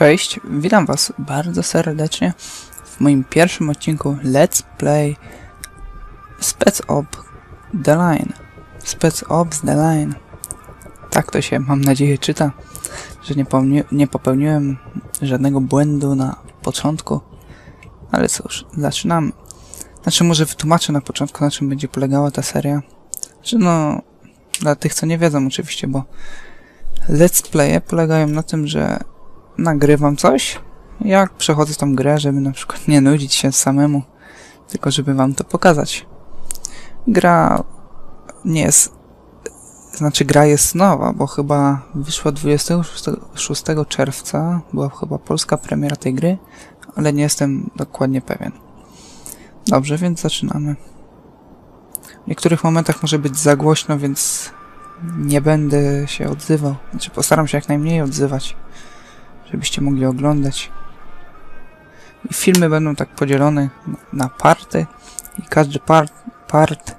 Cześć, witam was bardzo serdecznie w moim pierwszym odcinku Let's Play Spec Op The Line. Spec Ops The Line. Tak to się, mam nadzieję, czyta, że nie, nie popełniłem żadnego błędu na początku. Ale cóż, zaczynamy. Znaczy, może wytłumaczę na początku, na czym będzie polegała ta seria. Że no, dla tych, co nie wiedzą oczywiście, bo Let's Playe polegają na tym, że nagrywam coś, jak przechodzę tą grę, żeby na przykład nie nudzić się samemu, tylko żeby wam to pokazać. Gra nie jest, znaczy gra jest nowa, bo chyba wyszła 26 czerwca, była chyba polska premiera tej gry, ale nie jestem dokładnie pewien. Dobrze, więc zaczynamy. W niektórych momentach może być za głośno, więc nie będę się odzywał. Znaczy postaram się jak najmniej odzywać żebyście mogli oglądać. I filmy będą tak podzielone na party i każdy part, part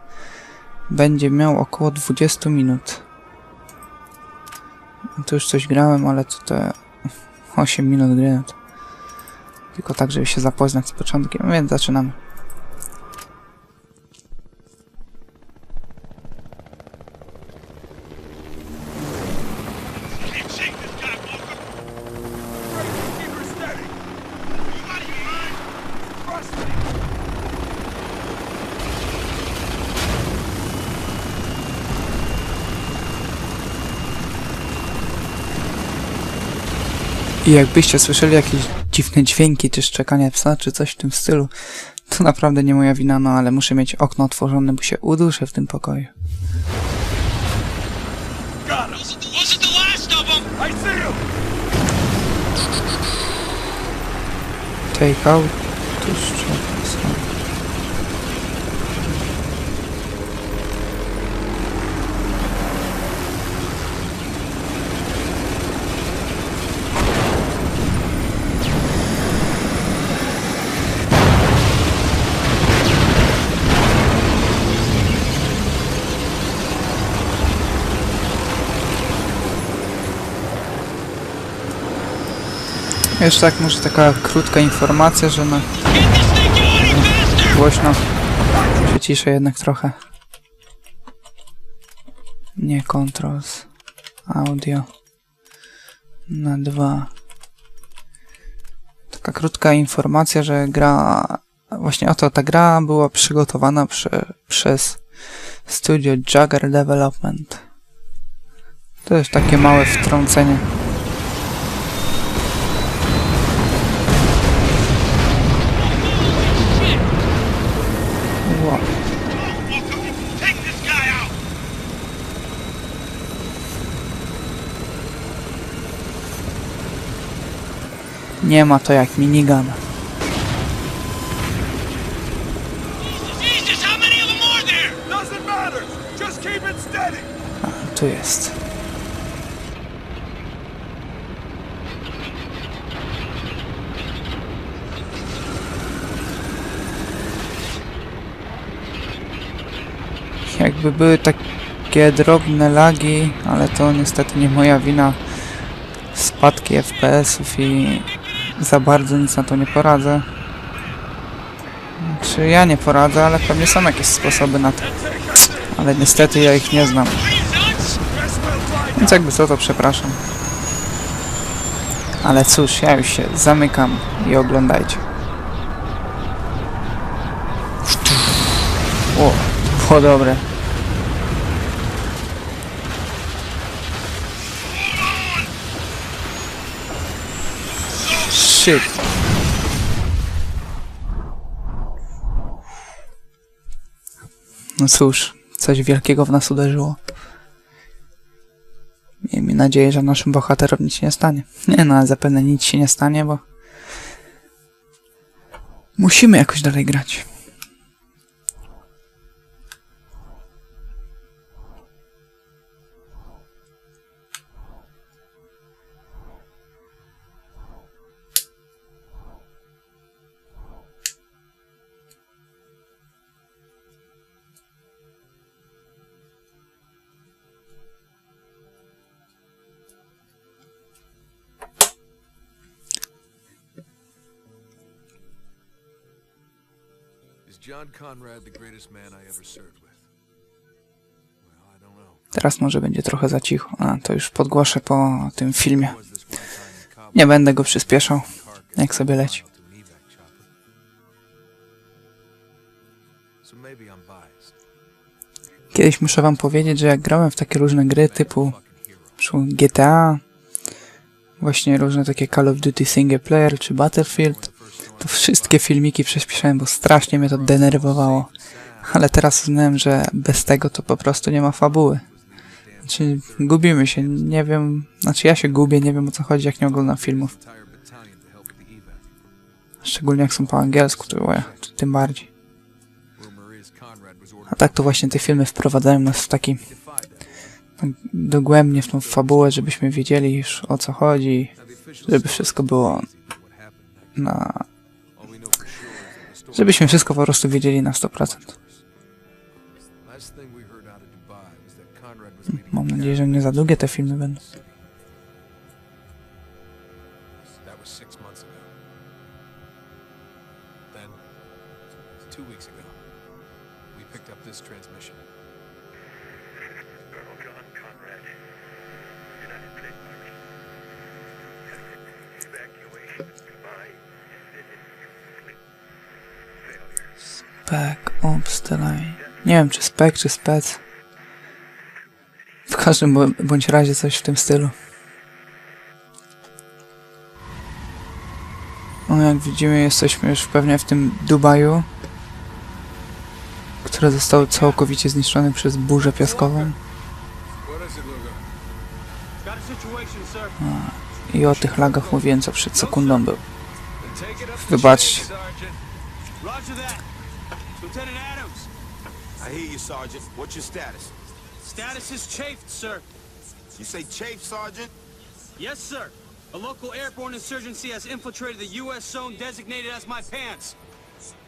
będzie miał około 20 minut. To już coś grałem, ale to te 8 minut gry. tylko tak, żeby się zapoznać z początkiem, więc zaczynamy. Can't shake this guy, Walker. Keep her steady. You out of your mind? Trust me. I jakbyście słyszeli jakieś dziwne dźwięki, czy szczekanie psa, czy coś w tym stylu, to naprawdę nie moja wina, no ale muszę mieć okno otworzone, bo się uduszę w tym pokoju. Got him. Wasn't the last of them! I see him. Take out to strike some. Jeszcze tak może taka krótka informacja, że faster! głośno. Przyciszę jednak trochę. Nie controls. Audio. Na dwa. Taka krótka informacja, że gra... Właśnie oto ta gra była przygotowana prze, przez studio Jagger Development. To jest takie małe wtrącenie. Wow. Walker, take this guy out. Nie ma to jak minigun. Tu jest. Jakby były takie drobne lagi, ale to niestety nie moja wina. Spadki FPS-ów i za bardzo nic na to nie poradzę. Czy ja nie poradzę, ale pewnie są jakieś sposoby na to. Ale niestety ja ich nie znam. Więc jakby co, to przepraszam. Ale cóż, ja już się zamykam i oglądajcie. O, było dobre. Shit. No cóż, coś wielkiego w nas uderzyło. Miejmy nadzieję, że naszym bohaterom nic się nie stanie. Nie no, ale zapewne nic się nie stanie, bo musimy jakoś dalej grać. Conrad the greatest man I ever served with? Teraz może będzie trochę za cicho. A, to już podgłoszę po tym filmie. Nie będę go przyspieszał. Jak sobie leci. Kiedyś muszę wam powiedzieć, że jak grałem w takie różne gry typu. GTA, właśnie różne takie Call of Duty single player czy Battlefield, to wszystkie filmiki przyspieszałem, bo strasznie mnie to denerwowało. Ale teraz uznałem, że bez tego to po prostu nie ma fabuły. Znaczy, gubimy się, nie wiem, znaczy ja się gubię, nie wiem o co chodzi, jak nie oglądam filmów. Szczególnie jak są po angielsku, to, ja, to tym bardziej. A tak to właśnie te filmy wprowadzają nas w taki tak dogłębnie w tą fabułę, żebyśmy wiedzieli już o co chodzi, żeby wszystko było na... żebyśmy wszystko po prostu wiedzieli na 100%. Last thing we heard out of Dubai was that Conrad was leading Mam nadzieję, że nie za długie te filmy będą. Picked up this transmission. Colonel John Conrad, Spec Line. Nie wiem, czy spec, czy spec. W każdym bądź razie coś w tym stylu. No jak widzimy, jesteśmy już pewnie w tym Dubaju, które zostało całkowicie zniszczone przez burzę piaskową. I o tych lagach mówiłem, co przed sekundą był. Wybaczcie. Lieutenant Adams. I hear you, Sergeant. What's your status? Status is chafed, sir. You say chafed, Sergeant? Yes, sir. A local airborne insurgency has infiltrated the U.S. zone designated as my pants.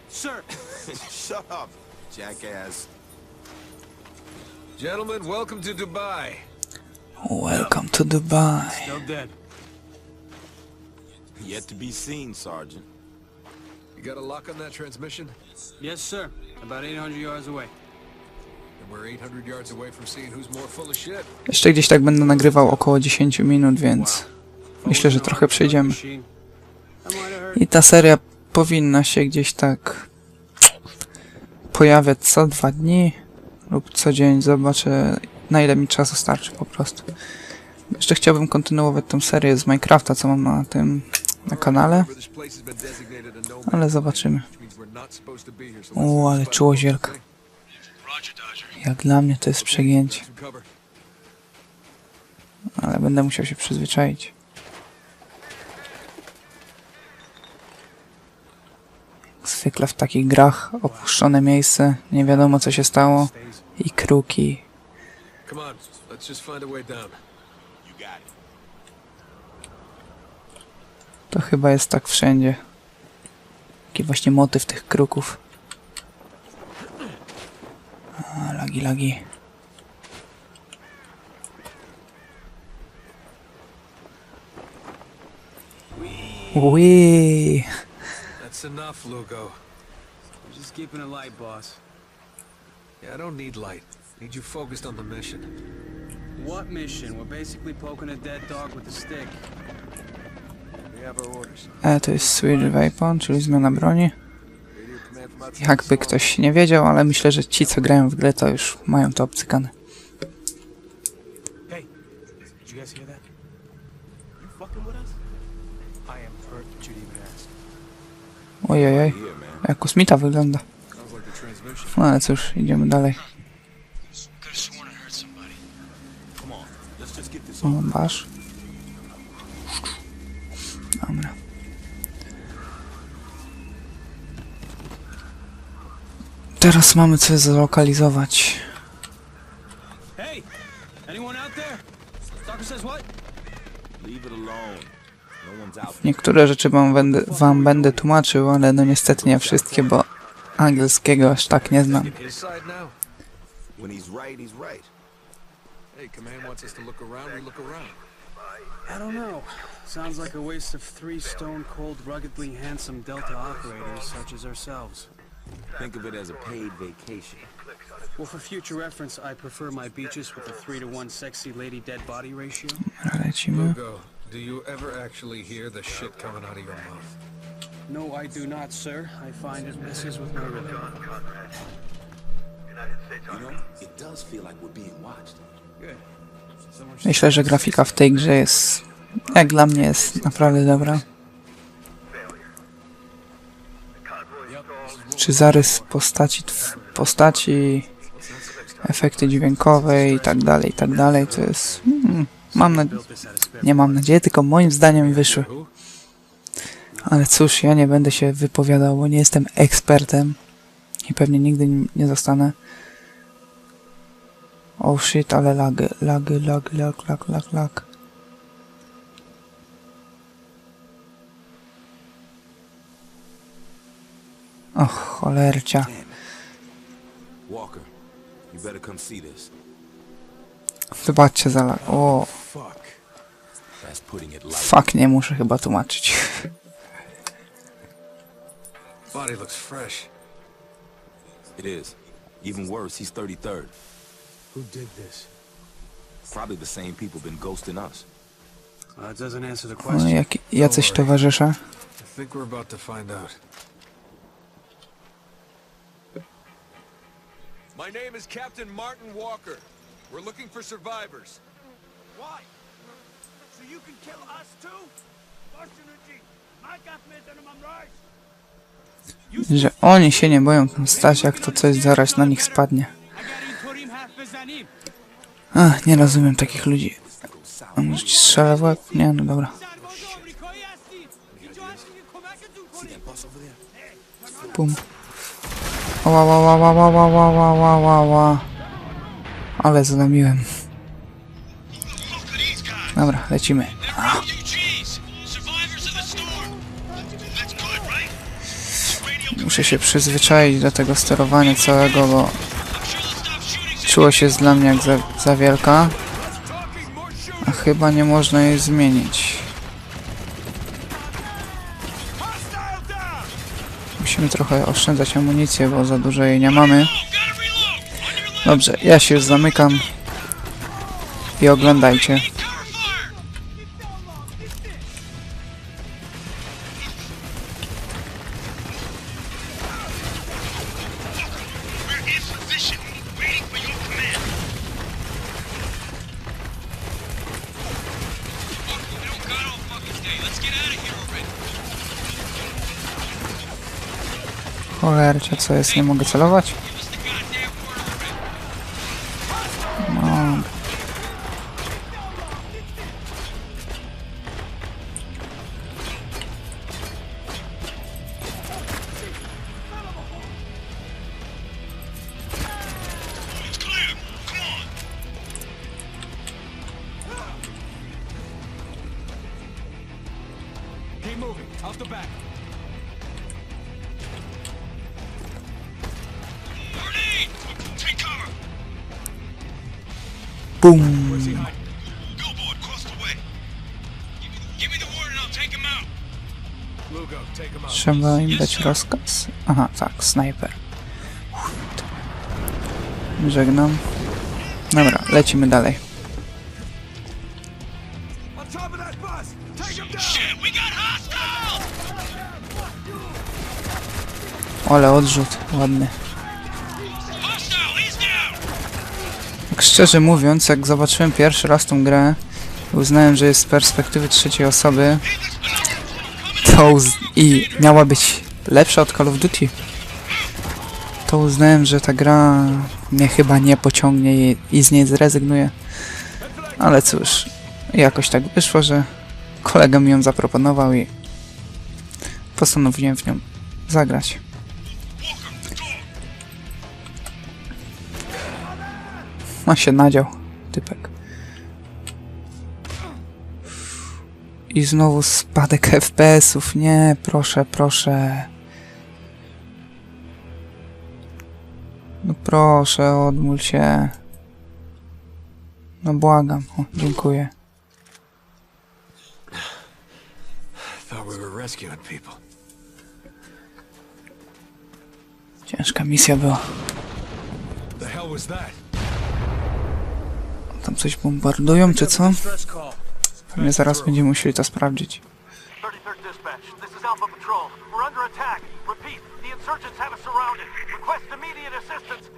Sir, Shut up, jackass. Gentlemen, welcome to Dubai. Welcome to Dubai. still dead. Yet to be seen, Sergeant. You got a lock on that transmission? Yes, sir. About 800 yards away. And we're 800 yards away from seeing who's more full of shit. Jeszcze gdzieś tak będę nagrywał około 10 minut, więc myślę, że trochę przejdziemy. I ta seria powinna się gdzieś tak pojawiać co dwa dni lub co dzień. Zobaczę na ile mi czasu starczy po prostu. Jeszcze chciałbym kontynuować tą serię z Minecrafta, co mam na tym na kanale, ale zobaczymy. O, ale. Roger, Dodger. Jak dla mnie to jest przegięcie, ale będę musiał się przyzwyczaić. Zwykle w takich grach opuszczone miejsce, nie wiadomo co się stało i kruki. Come on, let's just find a way down. You got it. To chyba jest tak wszędzie. Taki właśnie motyw tych kruków. A, lagi, lagi. Ui. That's enough, Lugo. I'm just keeping it light, boss. Yeah, I don't need light. Need you focused on the mission. What mission? We're basically poking a dead dog with a stick. E, to jest switch weapon, czyli zmiana broni. Jakby ktoś nie wiedział, ale myślę, że ci co grają w grę to już mają to obcykane. Man. jak kosmita wygląda. No ale cóż, idziemy dalej. Could have Dobra. Teraz mamy coś zlokalizować. Hey! Anyone out there? Doctor says what? Leave it alone. No. Niektóre rzeczy wam będę, wam będę tłumaczył, ale no niestety nie wszystkie, bo angielskiego aż tak nie znam. When he's right, he's right. Hey, command wants us to look around. We look around. I don't know. Sounds like a waste of three stone cold, ruggedly handsome Delta operators such as ourselves. Think of it as a paid vacation. Well, for future reference, I prefer my beaches with a three to one sexy lady dead body ratio. Dobra, lecimy. Lugo, do you ever actually hear the shit coming out of your mouth? No, I do not, sir. I find it messes with my rhythm. You know, it does feel like we're being watched. Good. Myślę, że grafika w tej grze jest, jak dla mnie, jest naprawdę dobra. Czy zarys postaci, postaci, efekty dźwiękowe i tak dalej, i tak dalej, to jest... Mm, mam na, nie mam nadziei, tylko moim zdaniem wyszły. Ale cóż, ja nie będę się wypowiadał, bo nie jestem ekspertem i pewnie nigdy nie zostanę. Oh shit, ale lagi, lagi, lagi, lag, lag, lag, lag. Och, cholercia. Wybaczcie za lag. O, fuck, nie muszę chyba tłumaczyć. Body looks fresh. It is. Even worse, he's 33rd. Who did this? Probably the same people been ghosting us. It doesn't answer the No, question. jak, jacyś towarzysze. I think we're about to find out. My name is Captain Martin Walker. We're looking for survivors. Why? So you can kill us too? Fortunately, my government and I'm right. Że oni się nie boją tam stać, jak to coś zaraz na nich spadnie. Ach, nie rozumiem takich ludzi. On ci strzela w łeb? Nie, no dobra. Pum. Ła, ła, ła, ła, ła, ła, ła, ła, ła, ła, ła. Ale zlamiłem. Dobra, lecimy. Muszę się przyzwyczaić do tego sterowania całego, bo czułość jest dla mnie jak za, za wielka. A chyba nie można jej zmienić. Musimy trochę oszczędzać amunicję, bo za dużo jej nie mamy. Dobrze, ja się zamykam. I oglądajcie. Cholercie, co jest? Nie mogę celować? No. Keep moving. Off the back. Out. Trzeba im dać rozkaz. Aha, tak, snajper. Żegnam. Dobra, lecimy dalej. On top of szczerze mówiąc, jak zobaczyłem pierwszy raz tą grę, uznałem, że jest z perspektywy trzeciej osoby, to i miała być lepsza od Call of Duty, to uznałem, że ta gra mnie chyba nie pociągnie i, i z niej zrezygnuję. Ale cóż, jakoś tak wyszło, że kolega mi ją zaproponował i postanowiłem w nią zagrać. Ma się nadział, typek. I znowu spadek FPS-ów. Nie, proszę, proszę. No proszę, odmól się. No błagam. O, dziękuję. Ciężka misja była. The hell was that? Tam coś bombardują, czy co? Pewnie zaraz będziemy musieli to sprawdzić. 33rd Dispatch, this is Alpha Patrol. We're under attack. Repeat, the insurgents have us surrounded. Request immediate assistance.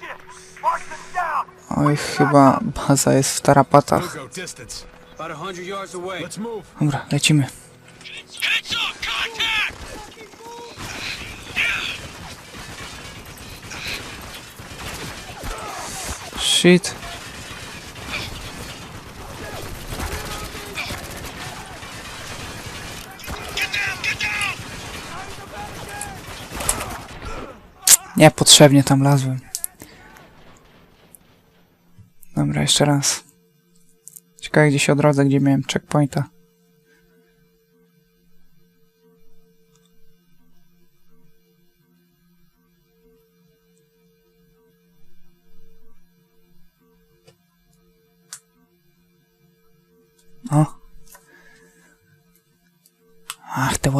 Shit! Marston down! Oj, chyba baza jest w tarapatach. Lugo, distance. About a hundred yards away. Let's move. Dobra, lecimy. Heads up! Contact! Shit. Niepotrzebnie tam lazłem. Dobra, jeszcze raz. Ciekawe gdzie się odrodzę, gdzie miałem checkpointa.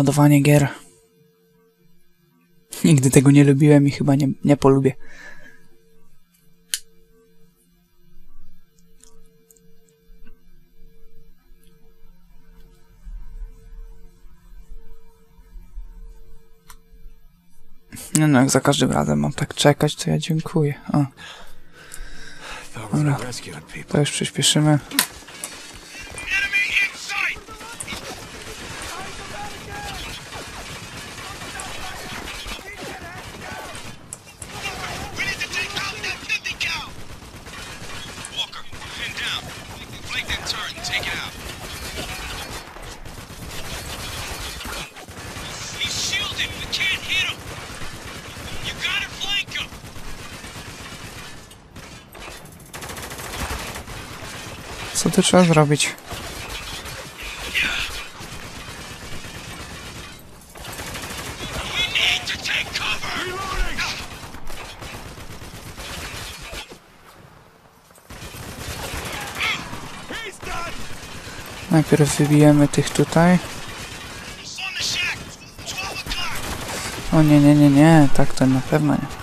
Ładowanie gier. Nigdy tego nie lubiłem i chyba nie, nie polubię. No, no, jak za każdym razem mam tak czekać, to ja dziękuję. O, people. to już przyspieszymy. Reloading. He's done! Najpierw wybijemy tych tutaj. On the shack. 12 o'clock. O nie, nie, nie, nie, tak to na pewno nie.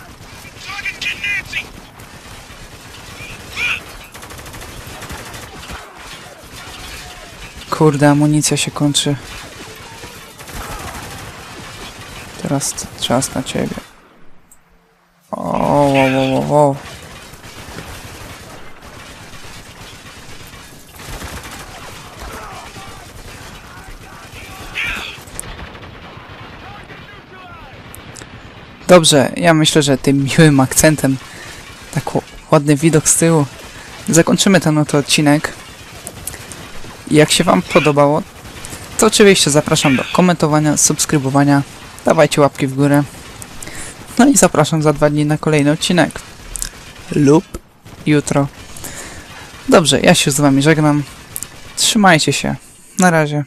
Kurde, amunicja się kończy. Teraz czas na ciebie. O, wow, wow, wow. Dobrze, ja myślę, że tym miłym akcentem, tak ładny widok z tyłu, zakończymy ten oto odcinek. Jak się Wam podobało, to oczywiście zapraszam do komentowania, subskrybowania, dawajcie łapki w górę. No i zapraszam za dwa dni na kolejny odcinek. Lub jutro. Dobrze, ja się z Wami żegnam. Trzymajcie się. Na razie.